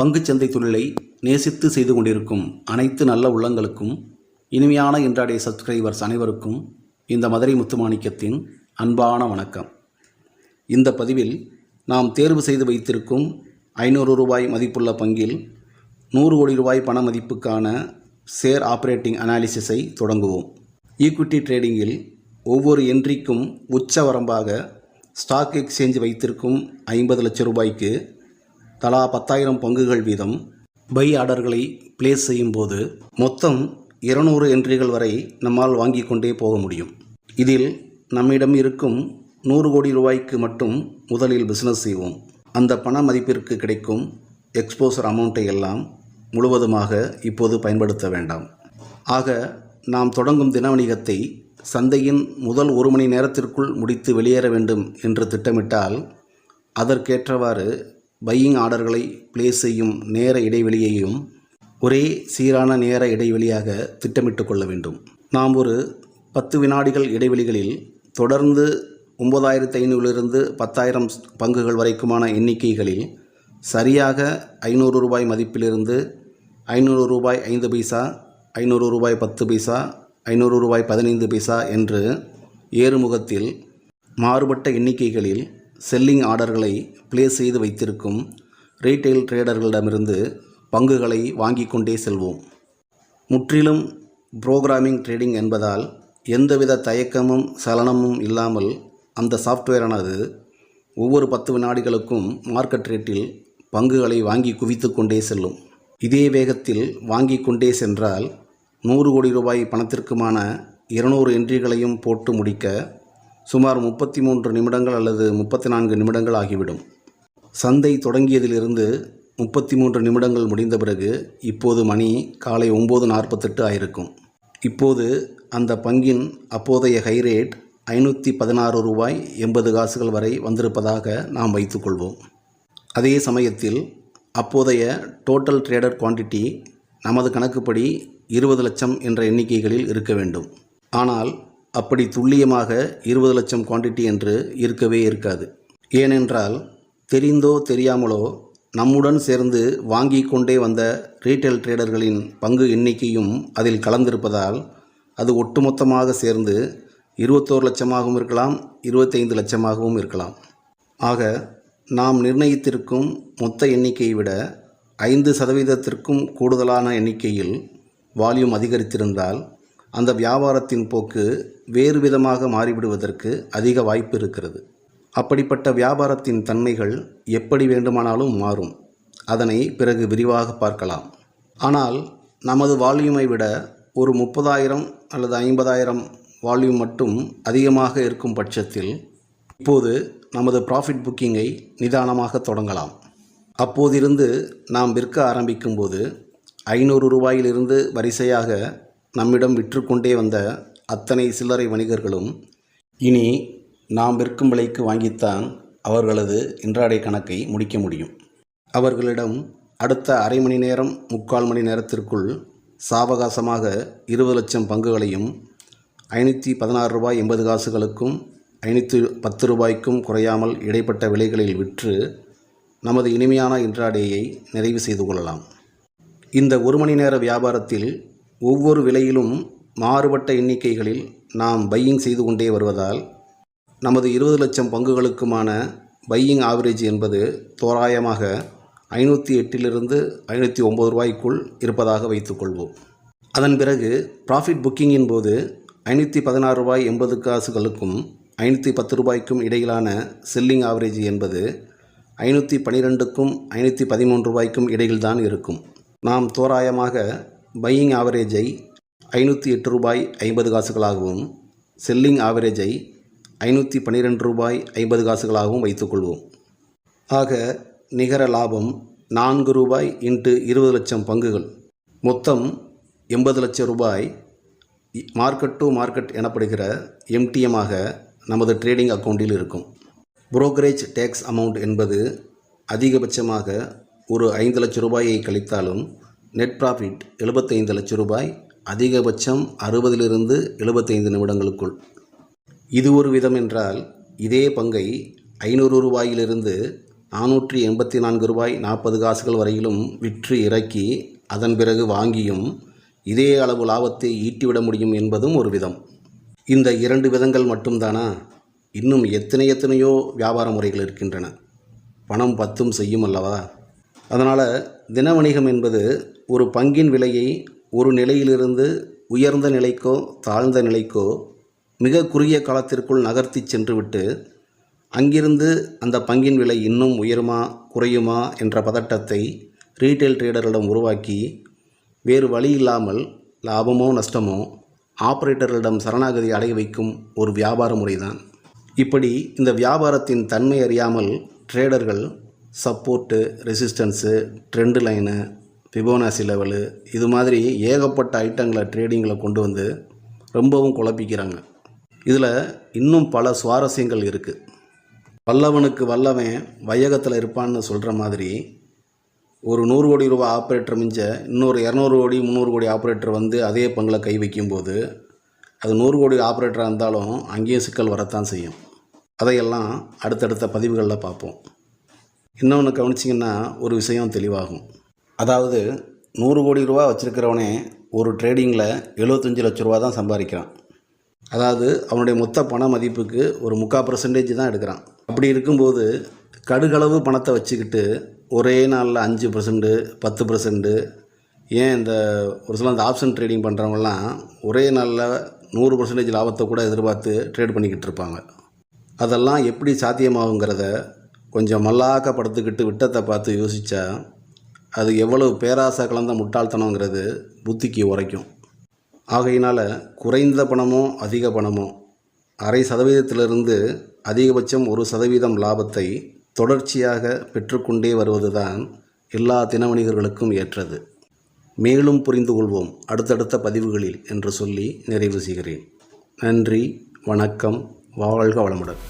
பங்குச்சந்தை தொழிலை நேசித்து செய்து கொண்டிருக்கும் அனைத்து நல்ல உள்ளங்களுக்கும் இனிமையான இன்றாடைய சப்ஸ்கிரைபர்ஸ் அனைவருக்கும் இந்த மதுரை முத்துமாணிக்கத்தின் அன்பான வணக்கம். இந்த பதிவில் நாம் தேர்வு செய்து வைத்திருக்கும் ஐநூறு ரூபாய் மதிப்புள்ள பங்கில் நூறு கோடி ரூபாய் பண மதிப்புக்கான ஷேர் ஆப்ரேட்டிங் அனாலிசிஸை தொடங்குவோம். ஈக்விட்டி ட்ரேடிங்கில் ஒவ்வொரு என்ட்ரிக்கும் உச்ச வரம்பாக ஸ்டாக் எக்ஸ்சேஞ்ச் வைத்திருக்கும் ஐம்பது லட்சம் ரூபாய்க்கு தலா பத்தாயிரம் பங்குகள் வீதம் பை ஆர்டர்களை பிளேஸ் செய்யும்போது மொத்தம் இருநூறு என்ட்ரிகள் வரை நம்மால் வாங்கி கொண்டே போக முடியும். இதில் நம்மிடம் இருக்கும் நூறு கோடி ரூபாய்க்கு மட்டும் முதலில் பிஸ்னஸ் செய்வோம். அந்த பண மதிப்பிற்கு கிடைக்கும் எக்ஸ்போசர் அமௌண்ட்டை எல்லாம் முழுவதுமாக இப்போது பயன்படுத்த வேண்டாம். ஆக நாம் தொடங்கும் தின வணிகத்தை சந்தையின் முதல் ஒரு மணி நேரத்திற்குள் முடித்து வெளியேற வேண்டும் என்று திட்டமிட்டால் அதற்கேற்றவாறு பையிங் ஆர்டர்களை பிளேஸ் செய்யும் நேர இடைவெளியையும் ஒரே சீரான நேர இடைவெளியாக திட்டமிட்டு கொள்ள வேண்டும். நாம் ஒரு பத்து வினாடிகள் இடைவெளிகளில் தொடர்ந்து ஒம்பதாயிரத்து ஐநூறிலிருந்து பத்தாயிரம் பங்குகள் வரைக்குமான எண்ணிக்கைகளில் சரியாக ஐநூறு ரூபாய் மதிப்பிலிருந்து ஐநூறு ரூபாய் ஐந்து பைசா ஐநூறு ரூபாய் பத்து பைசா ஐநூறு ரூபாய் பதினைந்து பைசா என்று ஏறுமுகத்தில் மாறுபட்ட எண்ணிக்கைகளில் செல்லிங் ஆர்டர்களை பிளேஸ் செய்து வைத்திருக்கும் ரீட்டைல் ட்ரேடர்களிடமிருந்து பங்குகளை வாங்கி கொண்டே செல்வோம். முற்றிலும் புரோகிராமிங் ட்ரேடிங் என்பதால் எந்தவித தயக்கமும் சலனமும் இல்லாமல் அந்த சாஃப்ட்வேரானது ஒவ்வொரு பத்து வினாடிகளுக்கும் மார்க்கெட் ரேட்டில் பங்குகளை வாங்கி குவித்து கொண்டே செல்லும். இதே வேகத்தில் வாங்கி கொண்டே சென்றால் நூறு கோடி ரூபாய் பணத்திற்குமான இருநூறு என்ட்ரிகளையும் போட்டு முடிக்க சுமார் முப்பத்தி மூன்று நிமிடங்கள் அல்லது முப்பத்தி நான்கு நிமிடங்கள் ஆகிவிடும். சந்தை தொடங்கியதிலிருந்து முப்பத்தி மூன்று நிமிடங்கள் முடிந்த பிறகு இப்போது மணி காலை ஒம்பது நாற்பத்தெட்டு ஆயிருக்கும். இப்போது அந்த பங்கின் அப்போதைய ஹைரேட் ஐநூற்றி பதினாறு ரூபாய் எண்பது காசுகள் வரை வந்திருப்பதாக நாம் வைத்துக்கொள்வோம். அதே சமயத்தில் அப்போதைய டோட்டல் ட்ரேடர் குவாண்டிட்டி நமது கணக்குப்படி இருபது லட்சம் என்ற எண்ணிக்கைகளில் இருக்க வேண்டும். ஆனால் அப்படி துல்லியமாக இருபது லட்சம் குவாண்டிட்டி என்று இருக்கவே இருக்காது. ஏனென்றால் தெரிந்தோ தெரியாமலோ நம்முடன் சேர்ந்து வாங்கி கொண்டே வந்த ரீட்டைல் ட்ரேடர்களின் பங்கு எண்ணிக்கையும் அதில் கலந்திருப்பதால் அது ஒட்டுமொத்தமாக சேர்ந்து இருபத்தோரு லட்சமாகவும் இருக்கலாம் இருபத்தைந்து லட்சமாகவும் இருக்கலாம். ஆக நாம் நிர்ணயித்திருக்கும் மொத்த எண்ணிக்கையை விட ஐந்து சதவீதத்திற்கும் கூடுதலான எண்ணிக்கையில் வால்யூம் அதிகரித்திருந்தால் அந்த வியாபாரத்தின் போக்கு வேறு விதமாக மாறிவிடுவதற்கு அதிக வாய்ப்பு இருக்கிறது. அப்படிப்பட்ட வியாபாரத்தின் தன்மைகள் எப்படி வேண்டுமானாலும் மாறும். அதனை பிறகு விரிவாக பார்க்கலாம். ஆனால் நமது வால்யூமை விட ஒரு முப்பதாயிரம் அல்லது ஐம்பதாயிரம் வால்யூம் மட்டும் அதிகமாக இருக்கும் பட்சத்தில் இப்போது நமது ப்ராஃபிட் புக்கிங்கை நிதானமாக தொடங்கலாம். அப்போதிருந்து நாம் விற்க ஆரம்பிக்கும்போது ஐநூறு ரூபாயிலிருந்து வரிசையாக நம்மிடம் விற்றுக்கொண்டே வந்த அத்தனை சில்லறை வணிகர்களும் இனி நாம் விற்கும் விலைக்கு வாங்கித்தான் அவர்களது இன்றாடை கணக்கை முடிக்க முடியும். அவர்களிடம் அடுத்த அரை மணி நேரம் முக்கால் மணி நேரத்திற்குள் சாவகாசமாக இருபது லட்சம் பங்குகளையும் ஐநூற்றி பதினாறு ரூபாய் எண்பது காசுகளுக்கும் ஐநூற்றி பத்து ரூபாய்க்கும் குறையாமல் இடைப்பட்ட விலைகளில் விற்று நமது இனிமையான இன்றாடேயை நிறைவு செய்து கொள்ளலாம். இந்த ஒரு மணி நேர வியாபாரத்தில் ஒவ்வொரு விலையிலும் மாறுபட்ட எண்ணிக்கைகளில் நாம் பையிங் செய்து கொண்டே வருவதால் நமது இருபது லட்சம் பங்குகளுக்குமான பையிங் ஆவரேஜ் என்பது தோராயமாக ஐநூற்றி எட்டிலிருந்து ஐநூற்றி ஒம்பது ரூபாய்க்குள் இருப்பதாக வைத்துக்கொள்வோம். அதன் பிறகு ப்ராஃபிட் புக்கிங்கின் போது ஐநூற்றி பதினாறு ரூபாய் எண்பது காசுகளுக்கும் ஐநூற்றி பத்து ரூபாய்க்கும் இடையிலான செல்லிங் ஆவரேஜ் என்பது ஐநூற்றி பனிரெண்டுக்கும் ஐநூற்றி பதிமூன்று ரூபாய்க்கும் இடையில்தான் இருக்கும். நாம் தோராயமாக பையிங் ஆவரேஜை ஐநூற்றி எட்டு ரூபாய் ஐம்பது காசுகளாகவும் செல்லிங் ஆவரேஜை ஐநூற்றி பன்னிரெண்டு ரூபாய் ஐம்பது காசுகளாகவும் வைத்துக்கொள்வோம். ஆக நிகர லாபம் நான்கு ரூபாய் இன்ட்டு இருபது லட்சம் பங்குகள். மொத்தம் எண்பது லட்சம் ரூபாய் மார்க்கெட் டு மார்க்கெட் எனப்படுகிற எம்டிஎம்மாக நமது ட்ரேடிங் அக்கௌண்ட்டில் இருக்கும். புரோக்கரேஜ் டேக்ஸ் அமௌண்ட் என்பது அதிகபட்சமாக ஒரு ஐந்து லட்சம் ரூபாயை கழித்தாலும் நெட் ப்ராஃபிட் எழுபத்தைந்து லட்சம் ரூபாய் அதிகபட்சம் அறுபதிலிருந்து எழுபத்தைந்து நிமிடங்களுக்குள். இது ஒரு விதம் என்றால் இதே பங்கை ஐநூறு ரூபாயிலிருந்து நானூற்றி எண்பத்தி நான்கு ரூபாய் நாற்பது காசுகள் வரையிலும் விற்று இறக்கி அதன் பிறகு வாங்கியும் இதே அளவு லாபத்தை ஈட்டிவிட முடியும் என்பதும் ஒரு விதம். இந்த இரண்டு விதங்கள் மட்டும்தானா? இன்னும் எத்தனை எத்தனையோ வியாபார முறைகள் இருக்கின்றன. பணம் பத்தும் செய்யும் அல்லவா? அதனால் தின வணிகம் என்பது ஒரு பங்கின் விலையை ஒரு நிலையிலிருந்து உயர்ந்த நிலைக்கோ தாழ்ந்த நிலைக்கோ மிக குறுகிய காலத்திற்குள் நகர்த்தி சென்றுவிட்டு அங்கிருந்து அந்த பங்கின் விலை இன்னும் உயருமா குறையுமா என்ற பதட்டத்தை ரீட்டைல் ட்ரேடர்களிடம் உருவாக்கி வேறு வழி இல்லாமல் லாபமோ நஷ்டமோ ஆப்ரேட்டர்களிடம் சரணாகதி அடைய வைக்கும் ஒரு வியாபார முறைதான். இப்படி இந்த வியாபாரத்தின் தன்மை அறியாமல் ட்ரேடர்கள் support resistance trend line Fibonacci level இது மாதிரி ஏகப்பட்ட ஐட்டங்களை ட்ரேடிங்கில் கொண்டு வந்து ரொம்பவும் குழப்பிக்கிறாங்க. இதில் இன்னும் பல சுவாரஸ்யங்கள் இருக்குது வல்லவனுக்கு வல்லவன் வையகத்தில் இருப்பான்னு சொல்கிற மாதிரி ஒரு நூறு கோடி ரூபாய் ஆப்ரேட்டர் மிஞ்ச இன்னொரு இரநூறு கோடி முந்நூறு கோடி ஆப்ரேட்டர் வந்து அதே பங்கில் கை வைக்கும்போது அது நூறு கோடி ஆப்ரேட்டராக இருந்தாலும் அங்கேயும் சிக்கல் வரத்தான் செய்யும். அதையெல்லாம் அடுத்தடுத்த பதிவுகளில் பார்ப்போம். இன்னொன்று கவனிச்சிங்கன்னா ஒரு விஷயம் தெளிவாகும். அதாவது நூறு கோடி ரூபா வச்சுருக்கிறவனே ஒரு ட்ரேடிங்கில் எழுபத்தஞ்சு லட்ச ரூபா தான் சம்பாதிக்கிறான். அதாவது அவனுடைய மொத்த பண மதிப்புக்கு ஒரு முக்கால் பர்சன்டேஜ் தான் எடுக்கிறான். அப்படி இருக்கும்போது கடுகளவு பணத்தை வச்சுக்கிட்டு ஒரே நாளில் அஞ்சு பர்சன்ட்டு பத்து பர்சன்ட்டு ஏன் இந்த ஒரு சில அந்த ஆப்ஷன் ட்ரேடிங் பண்ணுறவங்கலாம் ஒரே நாளில் நூறு பர்சன்டேஜ் லாபத்தை கூட எதிர்பார்த்து ட்ரேட் பண்ணிக்கிட்டு இருப்பாங்க. அதெல்லாம் எப்படி சாத்தியமாகுங்கிறத கொஞ்சம் மல்லாக்க படுத்துக்கிட்டு விட்டத்தை பார்த்து யோசித்தா அது எவ்வளவு பேராசை கலந்த முட்டாள்தனங்கிறது புத்திக்கு உரைக்கும். ஆகையினால் குறைந்த பணமோ அதிக பணமோ அரை சதவீதத்திலிருந்து அதிகபட்சம் ஒரு சதவீதம் லாபத்தை தொடர்ச்சியாக பெற்றுக்கொண்டே வருவதுதான் எல்லா தின வணிகர்களுக்கும் ஏற்றது. மேலும் புரிந்து கொள்வோம் அடுத்தடுத்த பதிவுகளில் என்று சொல்லி நிறைவு செய்கிறேன். நன்றி வணக்கம் வாழ்க வளமுடன்.